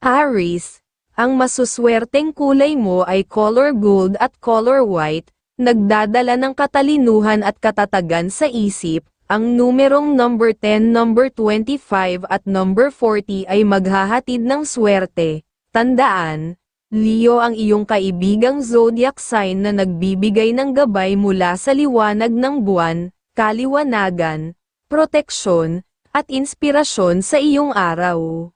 Aries, ang masuswerteng kulay mo ay color gold at color white, nagdadala ng katalinuhan at katatagan sa isip, ang numerong number 10, number 25 at number 40 ay maghahatid ng swerte. Tandaan, Leo ang iyong kaibigang zodiac sign na nagbibigay ng gabay mula sa liwanag ng buwan, kaliwanagan, proteksyon, at inspirasyon sa iyong araw.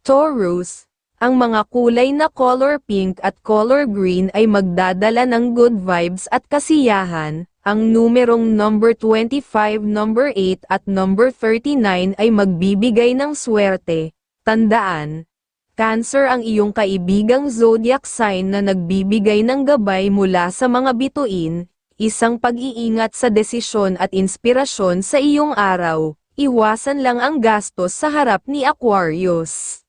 Taurus, ang mga kulay na color pink at color green ay magdadala ng good vibes at kasiyahan. Ang numerong number 25, number 8 at number 39 ay magbibigay ng swerte. Tandaan, Cancer ang iyong kaibigang zodiac sign na nagbibigay ng gabay mula sa mga bituin, isang pag-iingat sa desisyon at inspirasyon sa iyong araw. Iwasan lang ang gastos sa harap ni Aquarius.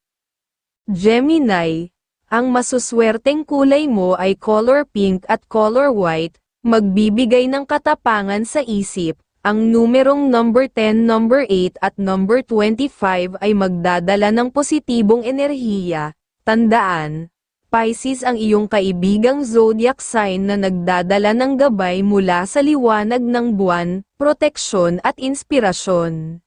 Gemini, ang masuswerteng kulay mo ay color pink at color white, magbibigay ng katapangan sa isip. Ang numerong number 10, number 8 at number 25 ay magdadala ng positibong enerhiya. Tandaan, Pisces ang iyong kaibigang zodiac sign na nagdadala ng gabay mula sa liwanag ng buwan, proteksyon at inspirasyon.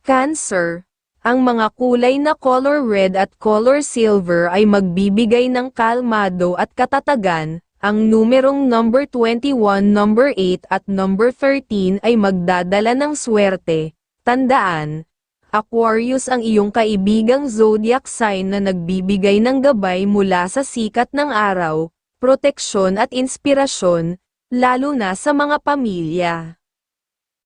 Cancer, ang mga kulay na color red at color silver ay magbibigay ng kalmado at katatagan, ang numerong number 21, number 8 at number 13 ay magdadala ng swerte. Tandaan, Aquarius ang iyong kaibigang zodiac sign na nagbibigay ng gabay mula sa sikat ng araw, proteksyon at inspirasyon, lalo na sa mga pamilya.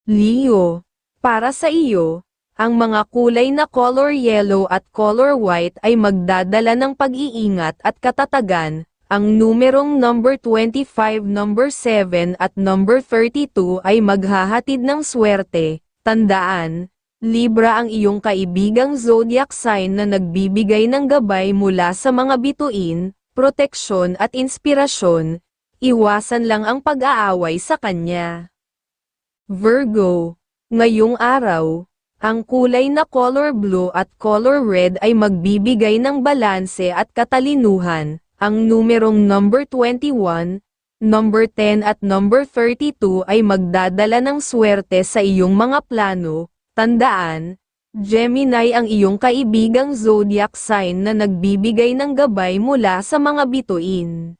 Leo, para sa iyo, ang mga kulay na color yellow at color white ay magdadala ng pag-iingat at katatagan, ang numerong number 25, number 7 at number 32 ay maghahatid ng swerte. Tandaan, Libra ang iyong kaibigang zodiac sign na nagbibigay ng gabay mula sa mga bituin, proteksyon at inspirasyon. Iwasan lang ang pag-aaway sa kanya. Virgo, ngayong araw, ang kulay na color blue at color red ay magbibigay ng balanse at katalinuhan ang numerong number 21, number 10 at number 32 ay magdadala ng swerte sa iyong mga plano. Tandaan, Gemini ang iyong kaibigang zodiac sign na nagbibigay ng gabay mula sa mga bituin.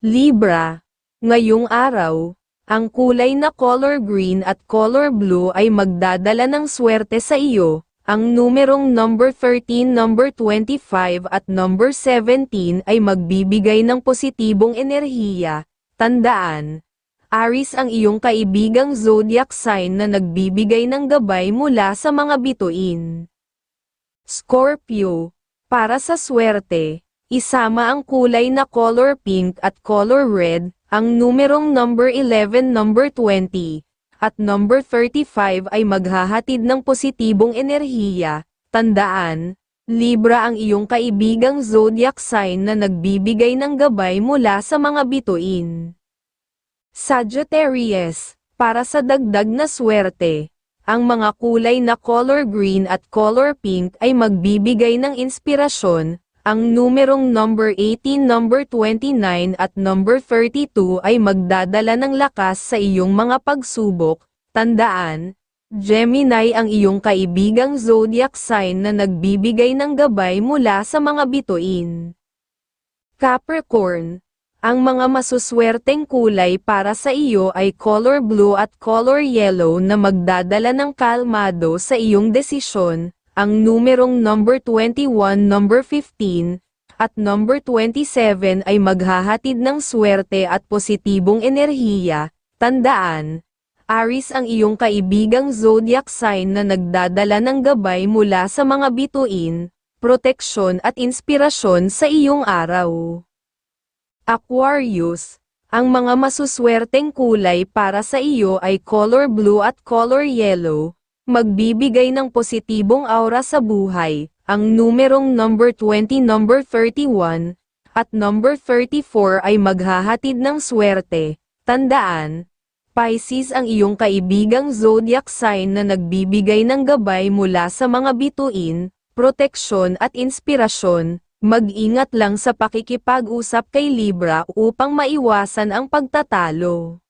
Libra, ngayong araw, ang kulay na color green at color blue ay magdadala ng swerte sa iyo, ang numerong number 13, number 25 at number 17 ay magbibigay ng positibong enerhiya. Tandaan, Aris ang iyong kaibigang zodiac sign na nagbibigay ng gabay mula sa mga bituin. Scorpio, para sa swerte, isama ang kulay na color pink at color red, ang numerong number 11, number 20, at number 35 ay maghahatid ng positibong enerhiya. Tandaan, Libra ang iyong kaibigang zodiac sign na nagbibigay ng gabay mula sa mga bituin. Sagittarius, para sa dagdag na swerte, ang mga kulay na color green at color pink ay magbibigay ng inspirasyon, ang numerong number 18, number 29 at number 32 ay magdadala ng lakas sa iyong mga pagsubok. Tandaan, Gemini ang iyong kaibigang zodiac sign na nagbibigay ng gabay mula sa mga bituin. Capricorn, ang mga masuswerteng kulay para sa iyo ay color blue at color yellow na magdadala ng kalmado sa iyong desisyon, ang numerong number 21, number 15, at number 27 ay maghahatid ng swerte at positibong enerhiya. Tandaan, Aris ang iyong kaibigang zodiac sign na nagdadala ng gabay mula sa mga bituin, proteksyon at inspirasyon sa iyong araw. Aquarius, ang mga masuswerteng kulay para sa iyo ay color blue at color yellow, magbibigay ng positibong aura sa buhay, ang numerong number 20 number 31, at number 34 ay maghahatid ng swerte. Tandaan, Pisces ang iyong kaibigang zodiac sign na nagbibigay ng gabay mula sa mga bituin, proteksyon at inspirasyon, mag-ingat lang sa pakikipag-usap kay Libra upang maiwasan ang pagtatalo.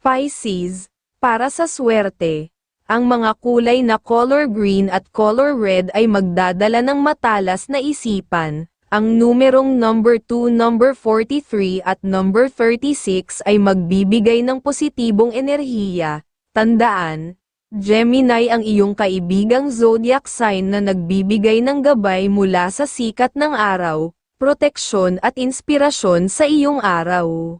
Pisces, para sa swerte, ang mga kulay na color green at color red ay magdadala ng matalas na isipan. Ang numerong number 2, number 43 at number 36 ay magbibigay ng positibong enerhiya. Tandaan, Gemini ang iyong kaibigang zodiac sign na nagbibigay ng gabay mula sa sikat ng araw, proteksyon at inspirasyon sa iyong araw.